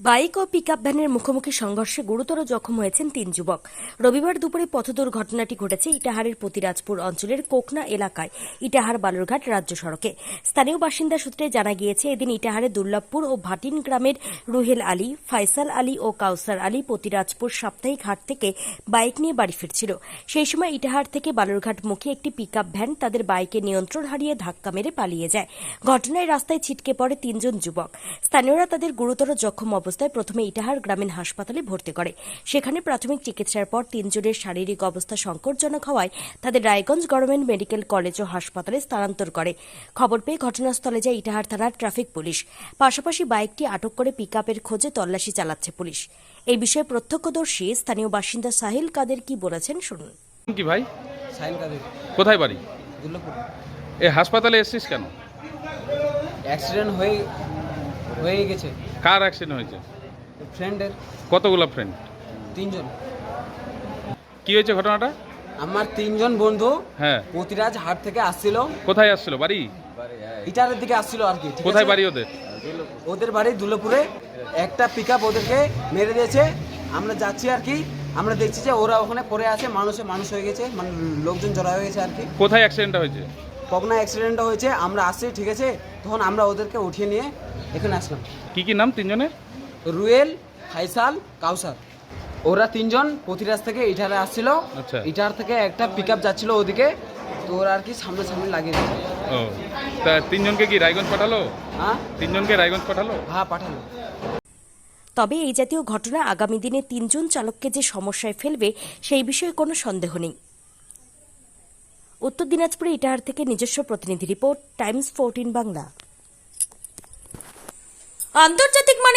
Bike ও pickup ভ্যানের মুখোমুখি সংঘর্ষে গুরুতর জখম হয়েছেন তিন যুবক। রবিবার দুপুরে পথ দুর্ঘটনাটি ঘটেছে ইটাহারের পতিরাজপুর অঞ্চলের কোকনা এলাকায়, ইটাহার বালুরঘাট রাজ্য সড়কে। স্থানীয় বাসিন্দা সূত্রে জানা গিয়েছে, এদিন ইটাহারের দুর্লভপুর ও ভাটিন গ্রামের রুহেল আলী, ফাইসাল আলী ও কাউসার আলী পতিরাজপুর সাপ্তাহিক হাট থেকে বাইক নিয়ে বাড়ি ফিরছিল। সেই সময় ইটাহার থেকে বালুরঘাট মুখে একটি পিকআপ ভ্যান তাদের বাইকে নিয়ন্ত্রণ হারিয়ে ধাক্কা মেরে পালিয়ে যায়। ঘটনায় রাস্তায় ছিটকে পড়ে তিনজন যুবক। স্থানীয়রা তাদের গুরুতর জখম অবস্থায় প্রথমে ইটাহার গ্রামীণ হাসপাতালে ভর্তি করে। সেখানে প্রাথমিক চিকিৎসার পর তিনজনের শারীরিক অবস্থা সংকটজনক হওয়ায় তাদের রায়গঞ্জ গভর্নমেন্ট মেডিকেল কলেজ ও হাসপাতালে স্থানান্তর করে। খবর পেয়ে ঘটনাস্থলে যায় ইটাহার থানার ট্রাফিক পুলিশ। পাশাপাশি বাইকটি আটক করে পিকআপের খোঁজে তল্লাশি চালাচ্ছে পুলিশ। এই বিষয়ে প্রত্যক্ষদর্শী স্থানীয় বাসিন্দা সাহিল কাদের কি বলেছেন শুনুন। কি ভাই? সাইন কাদের। কোথায় বাড়ি? দুর্লভপুর এ হাসপাতালে এসছিস কেন? অ্যাক্সিডেন্ট হয়ে হয়ে গেছে। কার অ্যাক্সিডেন্ট হয়েছে? ফ্রেন্ডের। কতগুলো ফ্রেন্ড তিনজন। কি হয়েছে ঘটনাটা? আমার তিনজন বন্ধু হ্যাঁ। প্রতিরাজ হাট থেকে আসছিল। কোথায় আসছিল? বাড়ি? ইটারের দিকে আসছিল আর কি কোথায় বাড়ি ওদের? ওদের বাড়ি দুর্লভপুরে একটা পিক ওদেরকে মেরে দিয়েছে। আমরা যাচ্ছি আর কি আমরা দেখছি যে ওরা ওখানে পড়ে আছে মানুষে মানুষ হয়ে গেছে মানে লোকজন জড়া হয়ে গেছে আর কি। কোথায় অ্যাক্সিডেন্টটা হয়েছে? কখনো অ্যাক্সিডেন্টটা হয়েছে আমরা আসছি ঠিক আছে? তখন আমরা ওদেরকে উঠিয়ে নিয়ে এখানে আসলাম। কি কি নাম তিনজনের? রুয়েল ফাইসাল কাউসার। ওরা তিনজন প্রতিরাজ থেকে ইটারে আসছিল। আচ্ছা। ইটার থেকে একটা পিক আপ যাচ্ছিল ওদিকে। তো ওরা আর কি সামনে সামনে লাগিয়ে ও তা তিনজনকে কি রায়গঞ্জ পাঠালো? হ্যাঁ? তিনজনকে রায়গঞ্জ পাঠালো? হ্যাঁ পাঠালো। তবে এই জাতীয় ঘটনা আগামী দিনে তিনজন চালককে যে সমস্যায় ফেলবে সেই বিষয়ে কোনো সন্দেহ নেই। উত্তর দিনাজপুরে ইটাহার থেকে নিজস্ব প্রতিনিধি রিপোর্ট টাইমস ফোরটিন বাংলা। আন্তর্জাতিক মানের